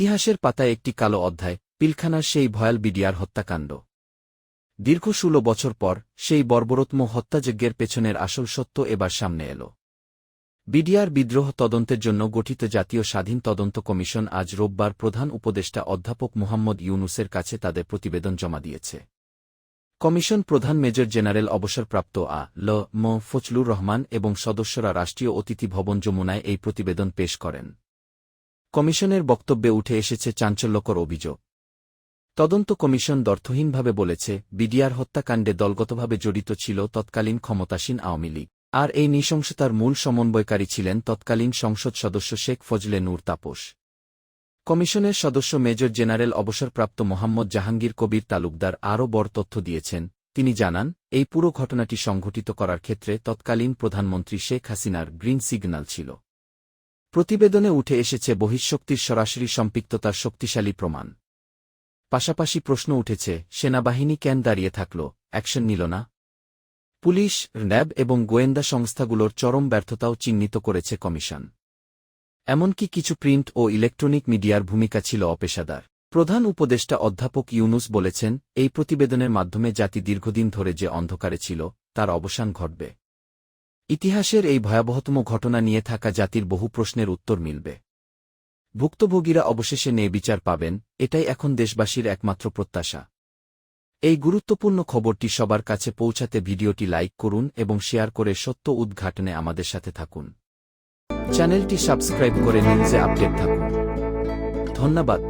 ইতিহাসের পাতায় একটি কালো অধ্যায়, পিলখানার সেই ভয়াল বিডিআর হত্যাকাণ্ড। দীর্ঘ ষোলো বছর পর, সেই বর্বরোত্ম হত্যাযজ্ঞের পেছনের আসল সত্য এবার সামনে এল। বিডিআর বিদ্রোহ তদন্তের জন্য গঠিত জাতীয় স্বাধীন তদন্ত কমিশন আজ রোববার প্রধান উপদেষ্টা অধ্যাপক মুহাম্মদ ইউনুসের কাছে তাদের প্রতিবেদন জমা দিয়েছে। কমিশন প্রধান মেজর জেনারেল অবসরপ্রাপ্ত আ ল ম ফজলুর রহমান এবং সদস্যরা রাষ্ট্রীয় অতিথি ভবন যমুনায় এই প্রতিবেদন পেশ করেন। কমিশনের বক্তব্যে উঠে এসেছে চাঞ্চল্যকর অভিযোগ। তদন্ত কমিশন দর্থহীনভাবে বলেছে, বিডিআর হত্যাকাণ্ডে দলগতভাবে জড়িত ছিল তৎকালীন ক্ষমতাসীন আওয়ামী লীগ। আর এই নৃশংসতার মূল সমন্বয়কারী ছিলেন তৎকালীন সংসদ সদস্য শেখ ফজলে নূর তাপস। কমিশনের সদস্য মেজর জেনারেল অবসরপ্রাপ্ত মোহাম্মদ জাহাঙ্গীর কবির তালুকদার আরও বড় তথ্য দিয়েছেন। তিনি জানান, এই পুরো ঘটনাটি সংঘটিত করার ক্ষেত্রে তৎকালীন প্রধানমন্ত্রী শেখ হাসিনার গ্রিন সিগন্যাল ছিল। প্রতিবেদনে উঠে এসেছে বহিঃশক্তির সরাসরি সম্পৃক্ততার শক্তিশালী প্রমাণ। পাশাপাশি প্রশ্ন উঠেছে, সেনাবাহিনী কেন দাঁড়িয়ে থাকল? অ্যাকশন নিল না? পুলিশ, র্যাব এবং গোয়েন্দা সংস্থাগুলোর চরম ব্যর্থতাও চিহ্নিত করেছে কমিশন। এমনকি কিছু প্রিন্ট ও ইলেকট্রনিক মিডিয়ার ভূমিকা ছিল অপেশাদার। প্রধান উপদেষ্টা অধ্যাপক ইউনুস বলেছেন, এই প্রতিবেদনের মাধ্যমে জাতি দীর্ঘদিন ধরে যে অন্ধকারে ছিল, তার অবসান ঘটবে। ইতিহাসের এই ভয়াবহতম ঘটনা নিয়ে থাকা জাতির বহু প্রশ্নের উত্তর মিলবে। ভুক্তভোগীরা অবশেষে ন্যায় বিচার পাবেন, এটাই এখন দেশবাসীর একমাত্র প্রত্যাশা। এই গুরুত্বপূর্ণ খবরটি সবার কাছে পৌঁছাতে ভিডিওটি লাইক করুন এবং শেয়ার করে সত্য উদ্ঘাটনে আমাদের সাথে থাকুন। চ্যানেলটি সাবস্ক্রাইব করে নিউজে আপডেট থাকুন। ধন্যবাদ।